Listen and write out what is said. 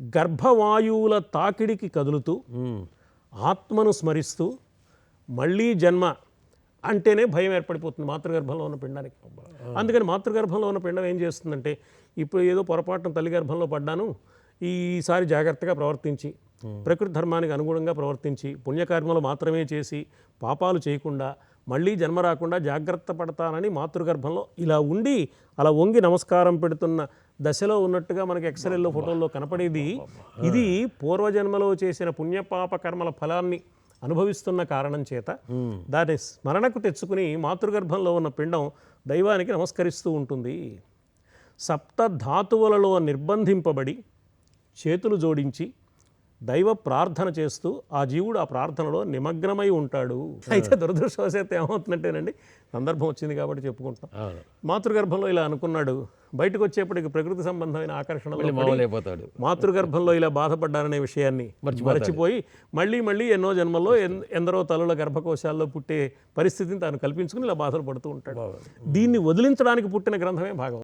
గర్భవాయువుల తాకిడికి కదులుతూ ఆత్మను స్మరిస్తూ మళ్ళీ జన్మ అంటేనే భయం ఏర్పడిపోతుంది మాతృగర్భంలో ఉన్న పిండానికి. అందుకని మాతృగర్భంలో ఉన్న పిండం ఏం చేస్తుందంటే ఇప్పుడు ఏదో పొరపాటున తల్లి గర్భంలో పడ్డాను ఈసారి జాగ్రత్తగా ప్రవర్తించి ప్రకృతి ధర్మానికి అనుగుణంగా ప్రవర్తించి పుణ్యకర్మలు మాత్రమే చేసి పాపాలు చేయకుండా మళ్ళీ జన్మ రాకుండా జాగ్రత్త పడతానని మాతృగర్భంలో ఇలా ఉండి అలా వంగి నమస్కారం పెడుతున్న దశలో ఉన్నట్టుగా మనకి ఎక్స్రేల్లో ఫోటోల్లో కనపడేది. ఇది పూర్వజన్మలో చేసిన పుణ్యపాప కర్మల ఫలాన్ని అనుభవిస్తున్న కారణం చేత దాన్ని స్మరణకు తెచ్చుకుని మాతృగర్భంలో ఉన్న పిండం దైవానికి నమస్కరిస్తూ ఉంటుంది. సప్త ధాతువులలో నిర్బంధింపబడి చేతులు జోడించి దైవ ప్రార్థన చేస్తూ ఆ జీవుడు ఆ ప్రార్థనలో నిమగ్నమై ఉంటాడు. అయితే దురదృష్టవశాత్తు ఏమవుతుందంటేనండి సందర్భం వచ్చింది కాబట్టి చెప్పుకుంటాం మాతృగర్భంలో ఇలా అనుకున్నాడు. బయటకు వచ్చేప్పటికి ప్రకృతి సంబంధమైన ఆకర్షణలో మామూలైపోతాడు. మాతృగర్భంలో ఇలా బాధపడ్డారనే విషయాన్ని మర్చిపోయి మళ్ళీ మళ్ళీ ఎన్నో జన్మల్లో ఎందరో తల్లుల గర్భకోశాల్లో పుట్టే పరిస్థితిని తాను కల్పించుకుని ఇలా బాధలు పడుతూ ఉంటాడు. దీన్ని వదిలించడానికి పుట్టిన గ్రంథమే భాగవతం